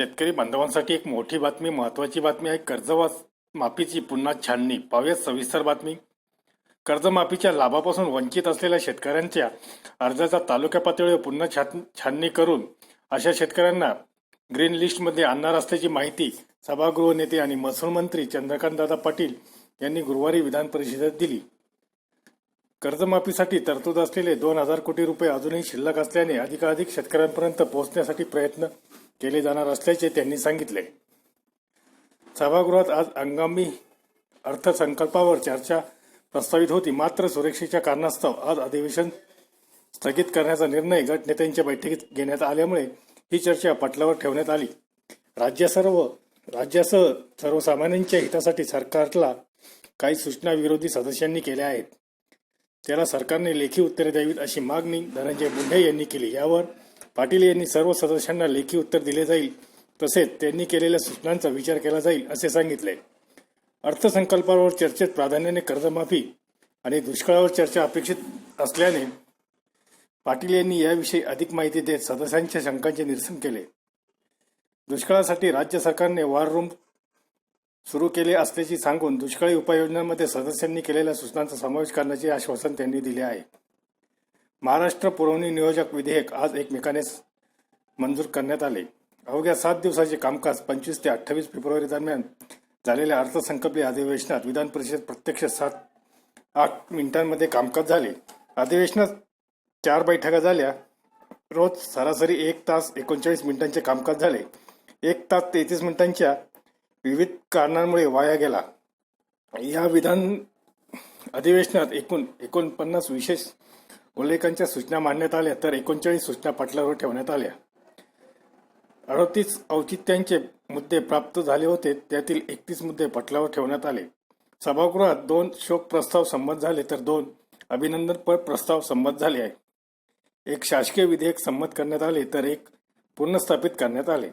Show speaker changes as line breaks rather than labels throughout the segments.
शेतकरी बांधवांसाठी एक मोठी बातमी महत्वाची बातमी आहे कर्जवास माफीची. पुन्हा छाननी. पाहूयात सविस्तर बातमी. कर्जमाफीच्या लाभापासून वंचित असलेल्या शेतकऱ्यांच्या अर्जाचा तालुका पातळीवर पुन्हा छाननी करून अशा शेतकऱ्यांना ग्रीन लिस्टमध्ये आणणार असल्याची माहिती सभागृह नेते आणि महसूल मंत्री चंद्रकांतदादा पाटील यांनी गुरुवारी विधान परिषदेत दिली. कर्जमाफीसाठी तरतूद असलेले दोन हजार कोटी रुपये अजूनही शिल्लक असल्याने अधिकाधिक शेतकऱ्यांपर्यंत पोहोचण्यासाठी प्रयत्न केले जाणार असल्याचे त्यांनी सांगितले. सभागृहात आज हंगामी अर्थसंकल्पावर चर्चा प्रस्तावित होती. मात्र सुरक्षेच्या कारणास्तव आज अधिवेशन स्थगित करण्याचा निर्णय गटनेत्यांच्या बैठकीत घेण्यात आल्यामुळे ही चर्चा पटलावर ठेवण्यात आली. राज्य सर्व राज्यासह सर्वसामान्यांच्या हितासाठी सरकारला काही सूचना विरोधी सदस्यांनी केल्या आहेत. त्याला सरकारने लेखी उत्तरे द्यावीत अशी मागणी धनंजय मुंढे यांनी केली. यावर पाटील यांनी सर्व सदस्यांना लेखी उत्तर दिले जाईल तसेच त्यांनी केलेल्या सूचनांचा विचार केला जाईल असे सांगितले. अर्थसंकल्पावर चर्चेत प्राधान्याने कर्जमाफी आणि दुष्काळावर चर्चा अपेक्षित असल्याने पाटील यांनी याविषयी अधिक माहिती देत सदस्यांच्या शंकांचे निरसन केले. दुष्काळासाठी राज्य सरकारने वॉर रूम सुरू केले असल्याचे सांगून दुष्काळी उपाययोजनांमध्ये सदस्यांनी केलेल्या सूचनांचा समावेश करण्याचे आश्वासन त्यांनी दिले आहे. महाराष्ट्र पुरवणी नियोजक विधेयक आज एकमेकाने मंजूर करण्यात आले. अवघ्या सात दिवसाचे कामकाज पंचवीस ते अठ्ठावीस फेब्रुवारी दरम्यान झालेल्या अर्थसंकल्पीय अधिवेशनात विधान परिषदेत प्रत्यक्ष सात आठ मिनिटांमध्ये कामकाज झाले. अधिवेशनात चार बैठका झाल्या. रोज सरासरी एक तास एकोणचाळीस मिनिटांचे कामकाज झाले. एक तास तेहतीस मिनिटांच्या विविध कारणांमुळे वाया गेला. या विधान अधिवेशनात एकूण एकोणपन्नास विशेष उल्लेखांच्या सूचना मांडण्यात आल्या तर एकोणचाळीस सूचना पाटलावर ठेवण्यात आल्या. अडतीस औचित्यांचे मुद्दे प्राप्त झाले होते त्यातील एकतीस मुद्दे पटलावर ठेवण्यात आले. सभागृहात दोन शोक प्रस्ताव संमत झाले तर दोन अभिनंदनपर प्रस्ताव संमत झाले आहे एक शासकीय विधेयक संमत करण्यात आले तर एक पुनर्स्थापित करण्यात आले.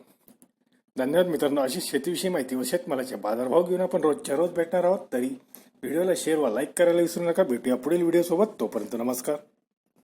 धन्यवाद मित्रांनो अशी शेतीविषयी माहिती व शेतमालाचे बाजारभाव घेऊन आपण रोजच्या रोज भेटणार आहोत. तरी व्हिडिओला शेअर व लाईक करायला विसरू नका. भेटूया पुढील व्हिडिओसोबत तोपर्यंत नमस्कार.